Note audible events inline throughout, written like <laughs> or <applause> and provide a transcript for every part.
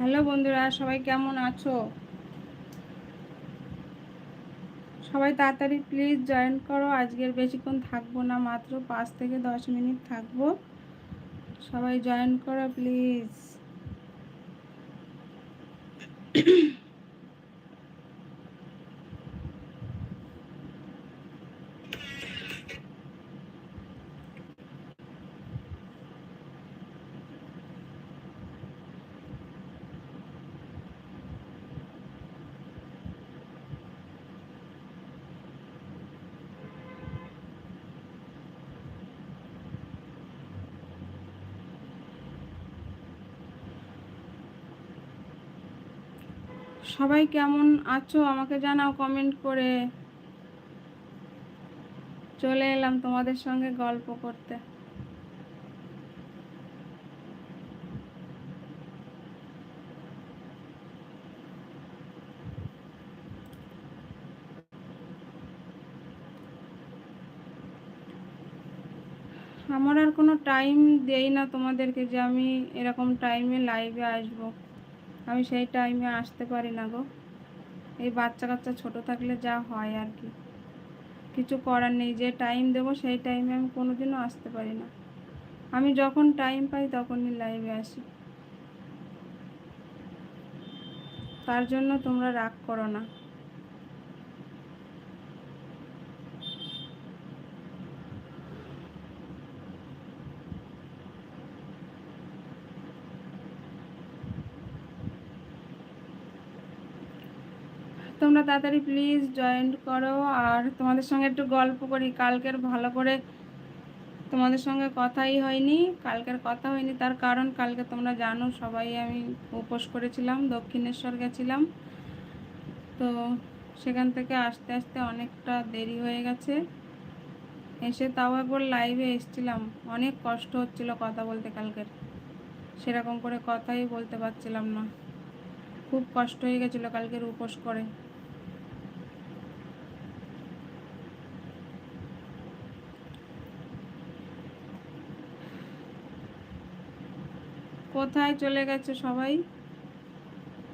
Hello বন্ধুরা, সবাই কেমন আছো? সবাই তাড়াতাড়ি প্লিজ জয়েন করো। আজকের বেশিক্ষণ থাকব না, মাত্র পাঁচ থেকে দশ মিনিট থাকব। সবাই জয়েন করো প্লিজ সবাই কেমন আছো? আমাকে জানাও কমেন্ট করে। চলে এলাম তোমাদের সঙ্গে গল্প করতে। আমার আর কোনো টাইম দেই না তোমাদেরকে যে আমি এরকম টাইমে লাইভে আসব। আমি সেই টাইমে আসতে পারি না গো। এই বাচ্চা কাচ্চা ছোট থাকলে যা হয় আর কি। কিছু করার নেই, যে টাইম দেবো সেই টাইমে আমি কোনো দিনও আসতে পারি না। আমি যখন টাইম পাই তখনই লাইভে আসি। তার জন্য তোমরা রাগ করো না। তোমরা তাড়াতাড়ি প্লিজ জয়েন করো। আর তোমাদের সঙ্গে একটু গল্প করি। কালকের ভালো করে তোমাদের সঙ্গে কথাই হয়নি। কালকের কথা হয়নি, তার কারণ কালকে তোমরা জানো, সবাই আমি উপোস করেছিলাম, দক্ষিণেশ্বর গেছিলাম। তো সেখান থেকে আসতে আসতে অনেকটা দেরি হয়ে গেছে। এসে তাও একবার লাইভে এসছিলাম। অনেক কষ্ট হচ্ছিল কথা বলতে কালকের। সেরকম করে কথাই বলতে পারছিলাম না। খুব কষ্ট হয়ে গেছিল কালকের উপোস করে। কোথায় চলে গেছে সবাই?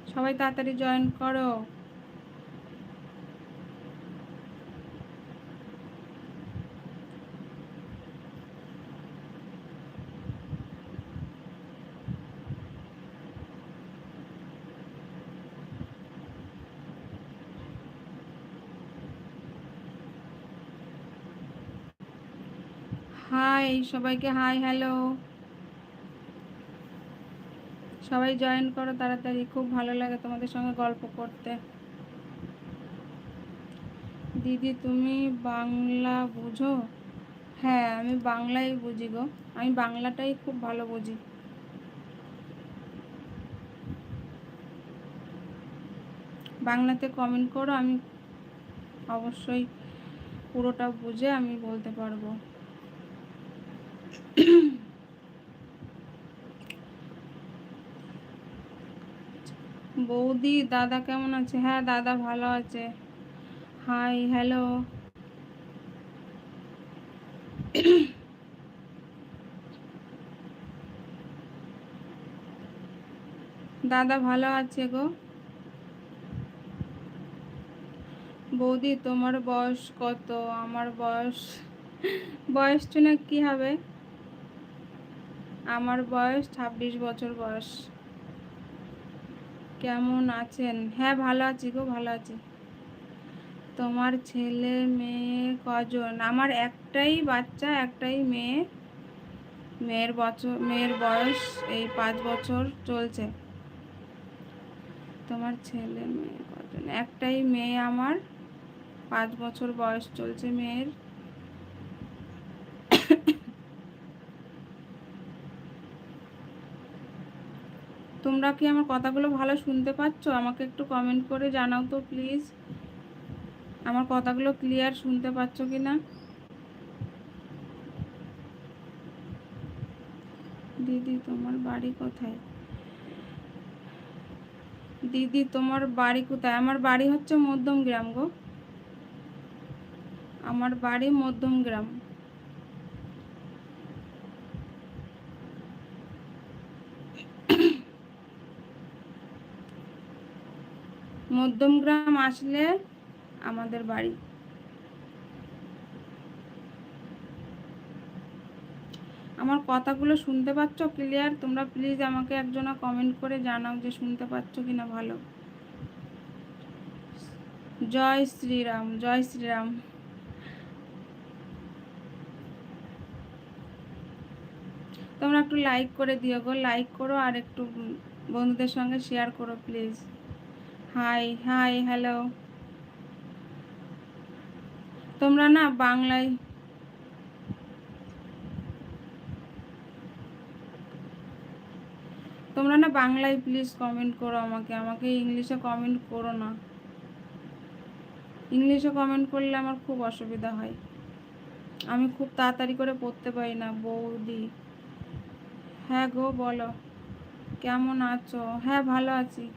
সবাই তাড়াতাড়ি জয়েন করো। হাই সবাইকে হাই হ্যালো সবাই জয়েন করো তাড়াতাড়ি, খুব ভালো লাগে তোমাদের সঙ্গে গল্প করতে। দিদি, তুমি বাংলা বুঝো? হ্যাঁ আমি বাংলাই বুঝি গো। আমি বাংলাটাই খুব ভালো বুঝি। বাংলাতে কমেন্ট করো, আমি অবশ্যই পুরোটা বুঝে আমি বলতে পারব। বৌদি, দাদা কেমন আছে? হ্যাঁ দাদা ভালো আছে। হাই হ্যালো দাদা ভালো আছে গো? বৌদি, তোমার বয়স কত? আমার বয়স বয়স শুনে কি হবে? আমার বয়স ছাব্বিশ বছর বয়স। কেমন আছেন? হ্যাঁ ভালো আছি গো, ভালো আছি। তোমার ছেলে মেয়ে কজন? আমার একটাই বাচ্চা, একটাই মেয়ে। মেয়ের বছর, মেয়ের বয়স এই পাঁচ বছর চলছে। তোমার ছেলে মেয়ে কজন? একটাই মেয়ে আমার, পাঁচ বছর বয়স চলছে মেয়ের। তোমরা কি আমার কথাগুলো ভালো শুনতে পাচ্ছ? আমাকে একটু কমেন্ট করে জানাও তো প্লিজ আমার কথাগুলো ক্লিয়ার শুনতে পাচ্ছ কি না দিদি, তোমার বাড়ি কোথায়? দিদি, তোমার বাড়ি কোথায়? আমার বাড়ি হচ্ছে মধ্যম গ্রাম গো। আমার বাড়ি মধ্যম গ্রাম। মধ্যমগ্রাম আসলে আমাদের বাড়ি। আমার কথাগুলো শুনতে পাচ্ছ ক্লিয়ার তোমরা প্লিজ আমাকে একজনা কমেন্ট করে জানাও যে শুনতে পাচ্ছ কিনা ভালো। জয় শ্রীরাম জয় শ্রীরাম। তোমরা একটু লাইক করে দিও গো লাইক করো আর একটু বন্ধুদের সঙ্গে শেয়ার করো প্লিজ হাই হাই হ্যালো তোমরা না বাংলায় তোমরা না বাংলায় প্লিজ কমেন্ট করো আমাকে। আমাকে ইংলিশে কমেন্ট করো না। ইংলিশে কমেন্ট করলে আমার খুব অসুবিধা হয়। আমি খুব তাড়াতাড়ি করে পড়তে পারি না, বৌদি। হ্যাঁ গো, বলো। কেমন আছো? হ্যাঁ ভালো আছি।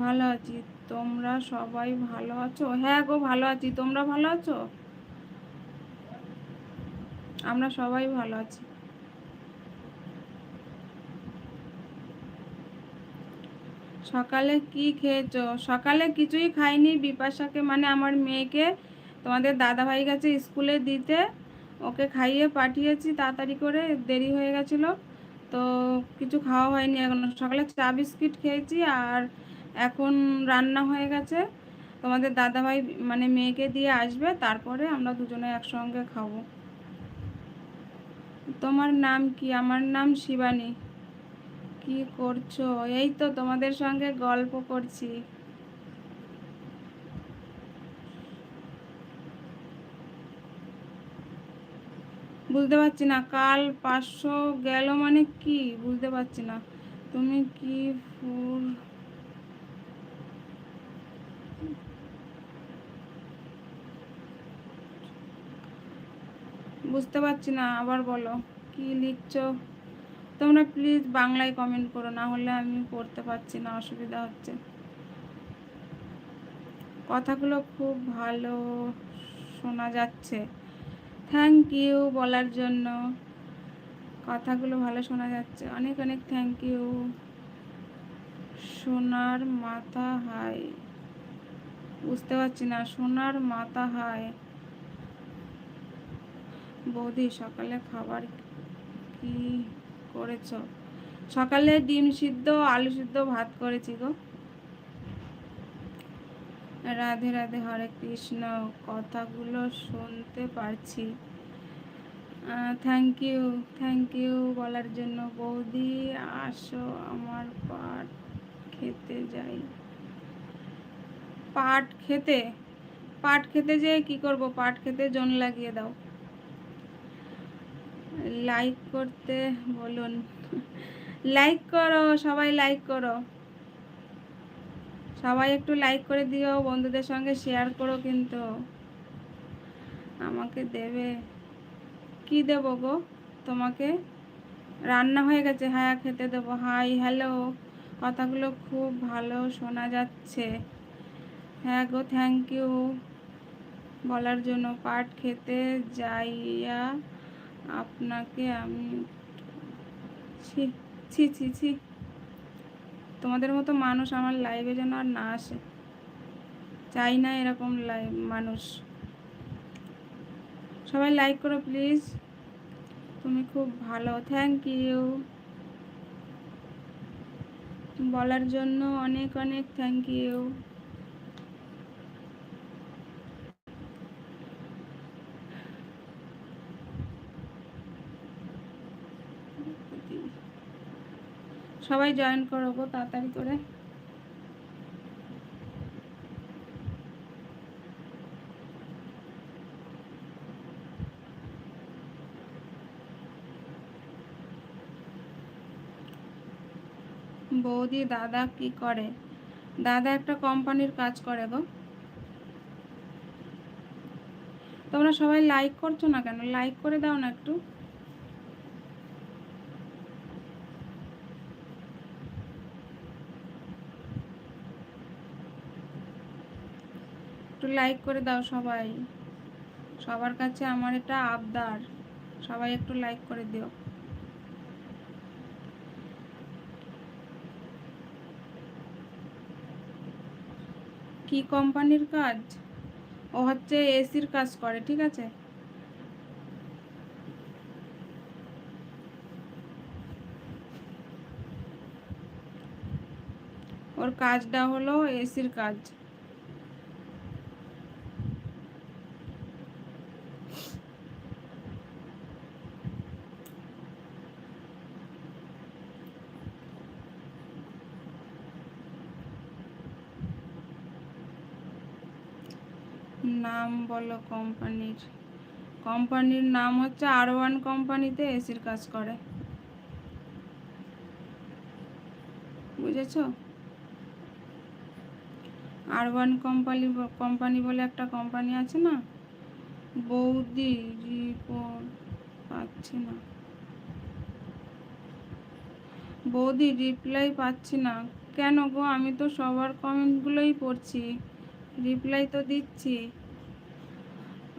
ভালো আছি। তোমরা সবাই ভালো আছো? হ্যাঁ গো, ভালো আছি। তোমরা ভালো আছো? আমরা সবাই ভালো আছি। সকালে কি খেয়েছো? সকালে কিছুই খাইনি। বিপাশাকে মানে আমার মেয়েকে তোমাদের দাদাভাই কাছে স্কুলে দিতে ওকে খাইয়ে পাঠিয়েছি, তাড়াতাড়ি করে। দেরি হয়ে গেছিল। তো কিছু খাওয়া হয়নি এখন। সকালে চা বিস্কিট খেয়েছি আর এখন রান্না হয়ে গেছে। তোমাদের দাদাভাই মানে মেয়েকে দিয়ে আসবে, তারপরে আমরা দুজনে একসঙ্গে খাব। তোমার নাম কি? আমার নাম শিবানী। কি করছ? এই তো তোমাদের সঙ্গে গল্প করছি। বুঝতে পারছি না, কাল পাঁচশো গেল মানে কি? বুঝতে পারছি না। তুমি কি ফুল বুঝতে পারছি না, আবার বলো, কি লিখছ? তোমরা প্লিজ বাংলায় কমেন্ট করো, না হলে আমি পড়তে পারছি না, অসুবিধা হচ্ছে। কথাগুলো খুব ভালো শোনা যাচ্ছে। থ্যাংক ইউ বলার জন্য। কথাগুলো ভালো শোনা যাচ্ছে। অনেক অনেক থ্যাংক ইউ সোনার মাথা হাই বুঝতে পারছি না, সোনার মাথা হাই বৌদি, সকালে খাবার কি করেছ? সকালে ডিম সিদ্ধ, আলু সিদ্ধ, ভাত করেছি গো। রাধে রাধে, হরে কৃষ্ণ, কথাগুলো শুনতে পারছি। থ্যাংক ইউ থ্যাংক ইউ বলার জন্য। বৌদি, আসো আমার পাট খেতে যাই। পাট খেতে? পাট খেতে যেয়ে কি করব? পাট খেতে জন লাগিয়ে দাও। লাইক করতে বলুন। লাইক করো, সবাই লাইক করো। সবাই একটু লাইক করে দিও, বন্ধুদের সঙ্গে শেয়ার করো কিন্তু। আমাকে দেবে। কি দেব গো? তোমাকে? রান্না হয়ে গেছে হ্যাঁ খেতে দেবো। হাই হ্যালো কথাগুলো খুব ভালো শোনা যাচ্ছে। হ্যাঁ গো থ্যাংক ইউ বলার জন্য পাট খেতে যাইয়া আপনাকে আমি ছি ছি ছি তোমাদের মতো মানুষ আমার লাইভে যেন আর না আসে। চাই না এরকম লাইভ মানুষ। সবাই লাইক করো প্লিজ তুমি খুব ভালো। থ্যাংক ইউ বলার জন্য অনেক অনেক থ্যাংক ইউ সবাই জয়েন করো গো তাড়াতাড়ি করে। বৌদি, দাদা কি করে? দাদা একটা কোম্পানির কাজ করে গো। তোমরা সবাই লাইক করছ না কেন? লাইক করে দাও না একটু। লাইক করে দাও সবাই। সবার কাছে আমার এটা আবদার। সবাই একটু লাইক করে দিও। কি কোম্পানির কাজ? ও হচ্ছে এসির কাজ করে, ঠিক আছে? ওর কাজটা হলো এসির কাজ নাম বলো কোম্পানির। কোম্পানির নাম হচ্ছে আর ওয়ান কোম্পানিতে এসির কাজ করে। বুঝেছ? আর ওয়ান কোম্পানি কোম্পানি বলে একটা কোম্পানি আছে না? বৌদি রিপোর্ট পাচ্ছি না। বৌদি রিপ্লাই পাচ্ছি না। কেন গো? আমি তো সবার কমেন্টগুলোই পড়ছি। রিপ্লাই তো দিচ্ছি।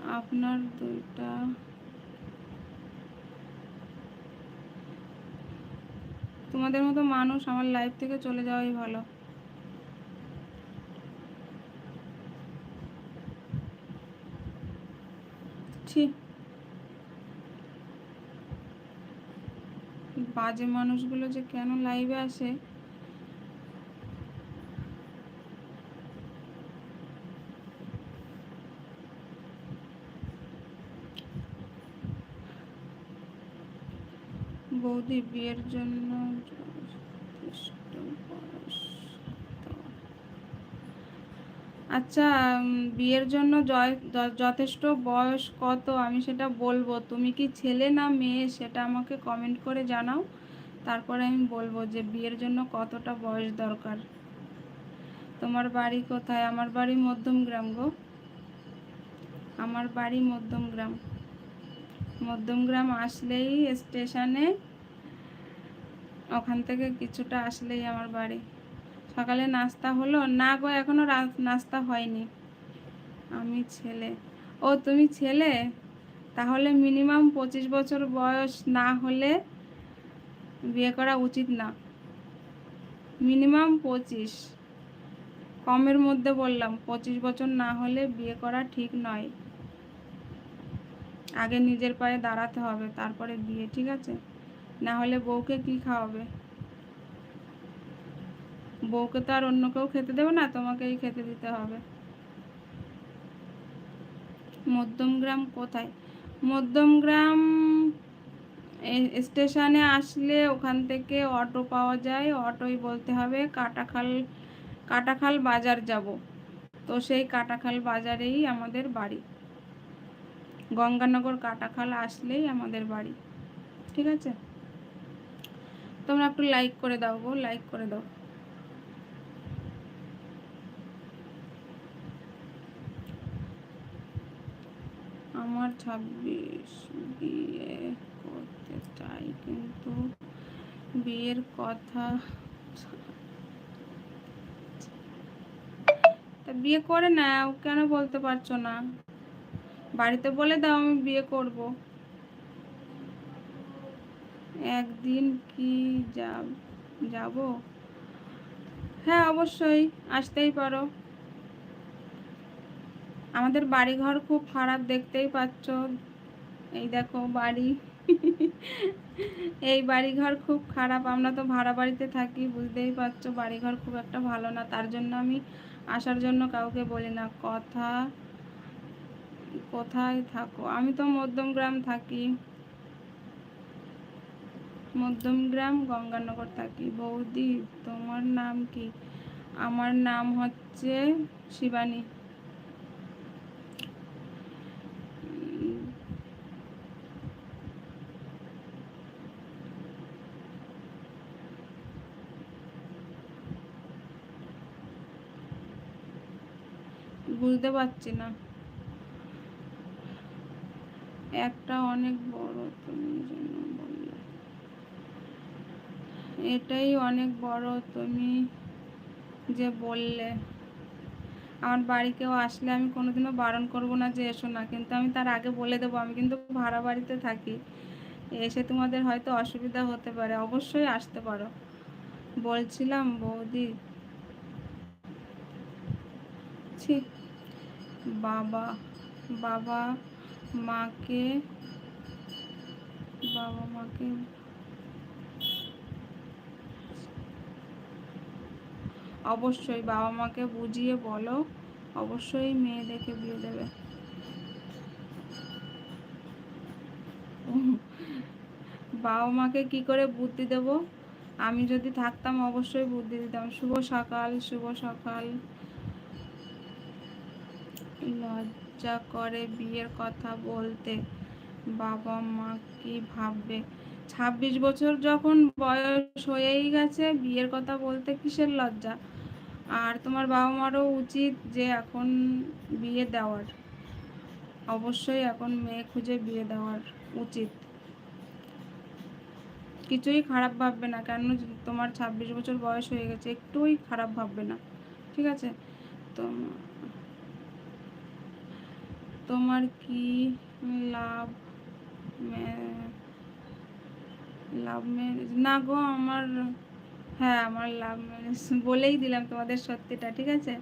আপনার দুইটা। তোমাদের মতো মানুষ আমার লাইফ থেকে চলে যাওয়াই ভালো। বাজে মানুষগুলো যে কেন লাইভে আসে? বৌদি বিয়ের জন্য? আচ্ছা বিয়ের জন্য যথেষ্ট বয়স কত? আমি সেটা বলব। তুমি কি ছেলে না মেয়ে? সেটা আমাকে কমেন্ট করে জানাও। তারপরে আমি বলব যে বিয়ের জন্য কতটা বয়স দরকার? তোমার বাড়ি কোথায়? আমার বাড়ি মধ্যমগ্রাম গো। আমার বাড়ি মধ্যমগ্রাম মধ্যমগ্রাম আসলেই স্টেশনে ওখান থেকে কিছুটা আসলেই আমার বাড়ি। সকালে নাস্তা হলো। না গো, এখনও রা- নাস্তা হয়নি। আমি ছেলে। ও, তুমি ছেলে? তাহলে মিনিমাম পঁচিশ বছর বয়স না হলে বিয়ে করা উচিত না। মিনিমাম পঁচিশ। কমের মধ্যে বললাম, পঁচিশ বছর না হলে বিয়ে করা ঠিক নয়। আগে নিজের পায়ে দাঁড়াতে হবে, তারপরে বিয়ে, ঠিক আছে? না হলে বউকে কি খাওয়াবে? বউকে তো আর অন্য কেউ খেতে দেবে না, তোমাকেই খেতে দিতে হবে। মধ্যমগ্রাম কোথায়? মধ্যমগ্রাম স্টেশনে আসলে ওখান থেকে অটো পাওয়া যায়। অটোই বলতে হবে, কাটাখাল কাটাখাল বাজার যাব। তো সেই কাটাখাল বাজারেই আমাদের বাড়ি। গঙ্গানগর কাটাখাল আসলেই আমাদের বাড়ি। ঠিক আছে? তোমরা একটু লাইক করে দাও গো লাইক করে দাও। আমার ছাব্বিশ বিয়ে করতে চাই, কিন্তু বিয়ের কথা তা বিয়ে করে নাও, কেন বলতে পারছ না? বাড়িতে বলে দাও আমি বিয়ে করব। একদিন কি যাব হ্যাঁ অবশ্যই, আসতেই পারো। আমাদের বাড়ি ঘর খুব খারাপ, দেখতেই পাচ্ছ। এই দেখো, বাড়ি। এই বাড়ি ঘর খুব খারাপ, আমরা তো ভাড়া বাড়িতে থাকি, বুঝতেই পারছ। বাড়ি ঘর খুব একটা ভালো না, তার জন্য আমি আসার জন্য কাউকে বলি না। কথা, কোথায় থাকো? আমি তো মধ্যমগ্রাম থাকি। মধ্যমগ্রাম গঙ্গানগর থাকি। বৌদি, তোমার নাম কি? আমার নাম হচ্ছে শিবানী। বুঝতে পারছি না। একটা অনেক বড় তুমি বললে এটাই অনেক বড় তুমি যে বললে। আমার বাড়ি কেউ আসলে আমি কোনোদিনও বারণ করব না যে এসো না, কিন্তু আমি তার আগে বলে দেবো, আমি কিন্তু ভাড়া বাড়িতে থাকি। এসে তোমাদের হয়তো অসুবিধা হতে পারে, অবশ্যই আসতে পারো। বলছিলাম, বৌদি। ছি, বাবা বাবা মাকে বাবা মাকে অবশ্যই বাবা মাকে বুঝিয়ে বলো, অবশ্যই মেয়ে দেখে বিয়ে দেবে। বাবা মাকে কি করে বুদ্ধি দেব? আমি যদি থাকতাম অবশ্যই বুদ্ধি দিতাম। শুভ সকাল শুভ সকাল। লজ্জা করে বিয়ের কথা বলতে বাবা মা কি ভাববে? ছাব্বিশ বছর যখন বয়স হয়েই গেছে, বিয়ের কথা বলতে কিসের লজ্জা? আর তোমার বাবা মারও উচিত যে এখন বিয়ে দেওয়ার। অবশ্যই এখন মেয়ে খুঁজে বিয়ে দেওয়ার উচিত। কিছুই খারাপ ভাববে না, কেন তোমার ছাব্বিশ বছর বয়স হয়ে গেছে, একটুই খারাপ ভাববে না, ঠিক আছে? তো তোমার কি লাভ লাভ ম্যারেজ না গো, আমার হ্যাঁ আমার লাভ ম্যারেজ <laughs> বলেই দিলাম তোমাদের সত্যিটা, ঠিক আছে?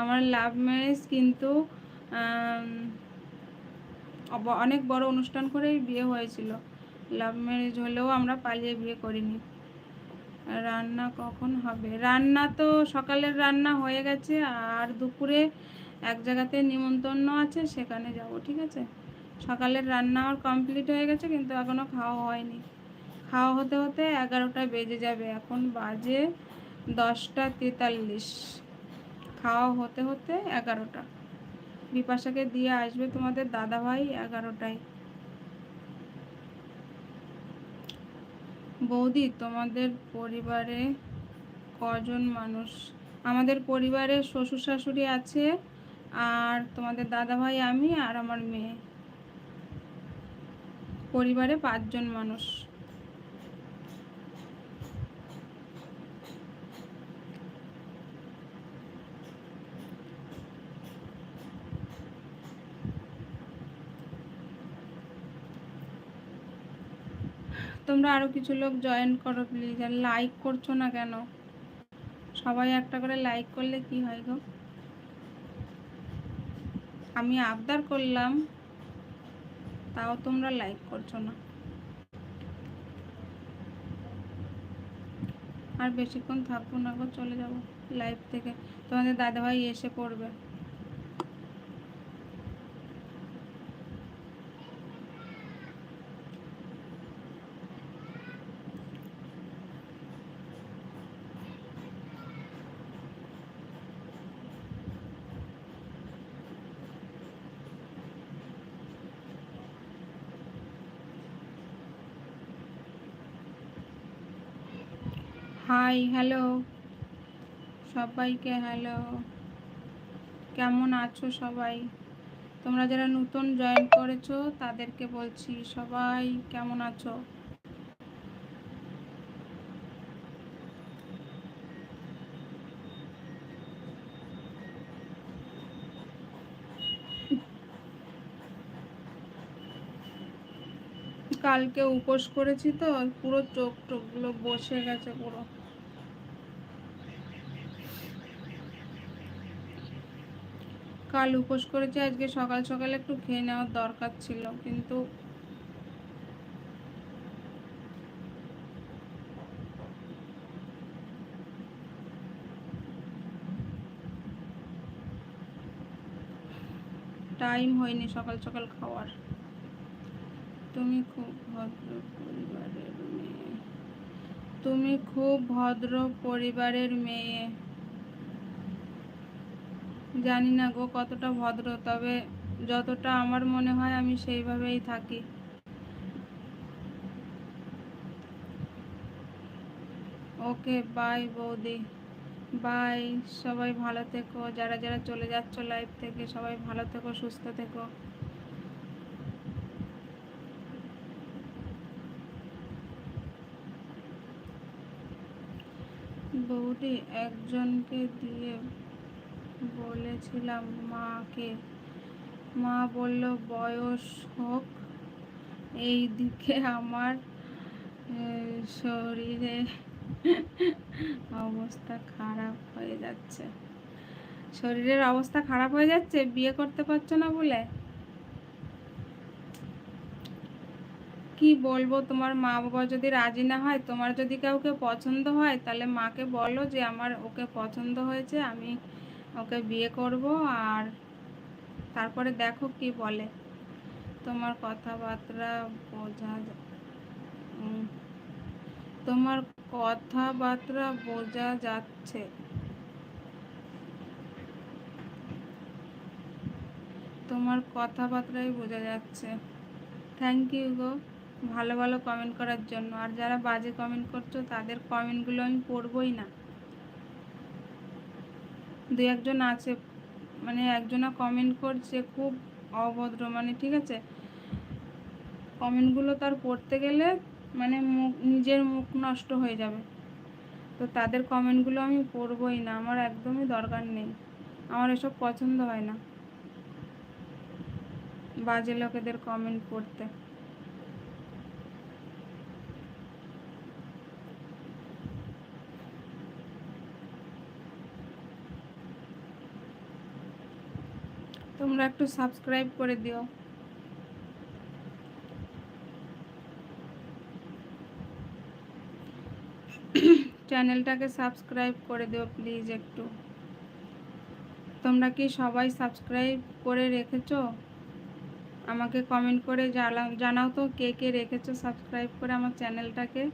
আমার লাভ ম্যারেজ কিন্তু অনেক বড় অনুষ্ঠান করেই বিয়ে হয়েছিল। লাভ ম্যারেজ হলেও আমরা পালিয়ে বিয়ে করিনি। রান্না কখন হবে? রান্না তো সকালের রান্না হয়ে গেছে, আর দুপুরে এক জায়গাতে নিমন্ত্রণ আছে, সেখানে যাব, ঠিক আছে? সকালের রান্না আমার কমপ্লিট হয়ে গেছে, কিন্তু এখনও খাওয়া হয়নি। খাওয়া হতে হতে এগারোটা বেজে যাবে। এখন বাজে দশটা তেতাল্লিশ। খাওয়া হতে হতে এগারোটা। বিপাশাকে দিয়ে আসবে তোমাদের দাদাভাই এগারোটায়। বৌদি, তোমাদের পরিবারে কজন মানুষ? আমাদের পরিবারে শ্বশুর শাশুড়ি আছে আর তোমাদের দাদাভাই আমি আর আমার মেয়ে। পরিবারে পাঁচজন মানুষ। তোমরা আরও কিছু লোক জয়েন করো প্লিজ আর লাইক করছ না কেন? সবাই একটা করে লাইক করলে কি হয় গো? আমি আবদার করলাম, তাও তোমরা লাইক করছ না। আর বেশিক্ষণ থাকব না গো, চলে যাব লাইভ থেকে। তোমাদের দাদাভাই এসে পড়বে। Hi hello. সবাইকে হ্যালো। কেমন আছো সবাই? তোমরা যারা নতুন জয়েন করেছ, তাদেরকে বলছি সবাই কেমন আছো? কালকে উপোস করেছি তো, পুরো চোখ টোকগুলো বসে গেছে পুরো। কাল উপোস করেছি, আজকে সকাল সকাল একটু খেয়ে নেওয়ার দরকার ছিল, কিন্তু টাইম হয়নি সকাল সকাল খাওয়ার। তুমি খুব ভদ্র পরিবারের মেয়ে। তুমি খুব ভদ্র পরিবারের মেয়ে। জানি না গো কতটা ভদ্র, তবে যতটা আমার মনে হয় আমি সেইভাবেই থাকি। ওকে বাই বৌদি। বাই সবাই ভালো থেকো। যারা যারা চলে যাচ্ছ লাইফ থেকে, সবাই ভালো থেকো, সুস্থ থেকো। বৌদি, একজনকে দিয়ে বলেছিলাম মাকে। মা বলল, বয়স হোক, এই দিকে আমার শরীরে অবস্থা খারাপ হয়ে যাচ্ছে। শরীরের অবস্থা খারাপ হয়ে যাচ্ছে? বিয়ে করতে পারছ না বলে? কি বলব, তোমার মা বাবা যদি রাজি না হয়, তোমার যদি কাউকে পছন্দ হয়, তাহলে মাকে বলো যে আমার ওকে পছন্দ হয়েছে, আমি ওকে বিয়ে করব আর তারপরে দেখো কি বলে। তোমার কথাবার্তা বোঝা তোমার কথাবার্তা বোঝা যাচ্ছে। তোমার কথাবার্তাই বোঝা যাচ্ছে। থ্যাংক ইউ গো। ভালো ভালো কমেন্ট করার জন্য। আর যারা বাজে কমেন্ট করছ, তাদের কমেন্টগুলো আমি পড়বই না। দু একজন আছে মানে একজনা কমেন্ট করছে খুব অভদ্র মানে ঠিক আছে? কমেন্টগুলো তার পড়তে গেলে মানে মুখ, নিজের মুখ নষ্ট হয়ে যাবে। তো তাদের কমেন্টগুলো আমি পড়বই না, আমার একদমই দরকার নেই। আমার এসব পছন্দ হয় না। বাজে লোকেদের কমেন্ট পড়তে। তোমরা একটু সাবস্ক্রাইব করে দিও। চ্যানেলটাকে সাবস্ক্রাইব করে দিও প্লিজ একটু। তোমরা কি সবাই সাবস্ক্রাইব করে রেখেছো? আমাকে কমেন্ট করে জানা- জানাও তো কে কে রেখেছো সাবস্ক্রাইব করে আমার চ্যানেলটাকে।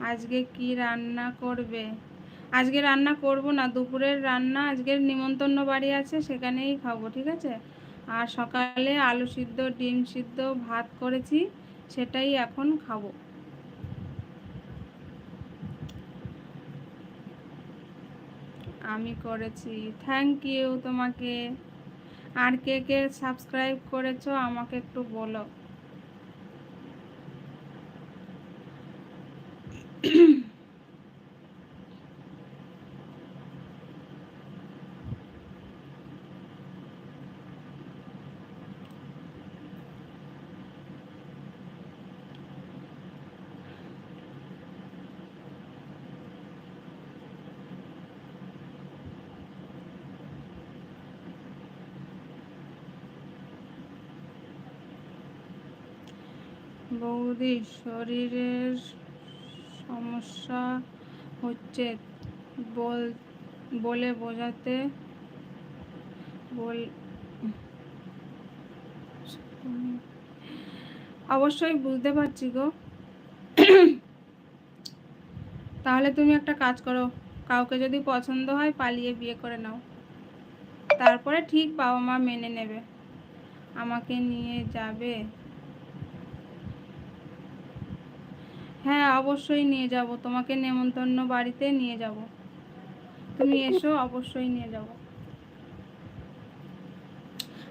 আজকে কি রান্না করবে? আজকে রান্না করব না, দুপুরের রান্না, আজকের নিমন্ত্রণ বাড়ি আছে, সেখানেই খাব, ঠিক আছে? আর সকালে আলু সিদ্ধ, ডিম সিদ্ধ, ভাত করেছি, সেটাই এখন খাব। আমি করেছি থ্যাংক ইউ তোমাকে। আর কে কে সাবস্ক্রাইব করেছ, আমাকে একটু বলো। বৌদি শরীরের সমস্যা হচ্ছে বল বোঝাতে অবশ্যই বুঝতে পারছি গো। তাহলে তুমি একটা কাজ করো, কাউকে যদি পছন্দ হয় পালিয়ে বিয়ে করে নাও। তারপরে ঠিক বাবা মা মেনে নেবে। আমাকে নিয়ে যাবে। হ্যাঁ অবশ্যই নিয়ে যাব। তোমাকে নেমন্তন্ন বাড়িতে নিয়ে যাব। তুমি এসো, অবশ্যই নিয়ে যাব।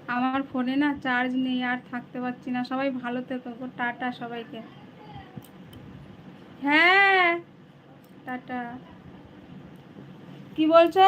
আমার ফোনে না চার্জ নেই, আর থাকতে পারছি না। সবাই ভালো থেকো টাটা সবাইকে। হ্যাঁ টাটা। কি বলছো?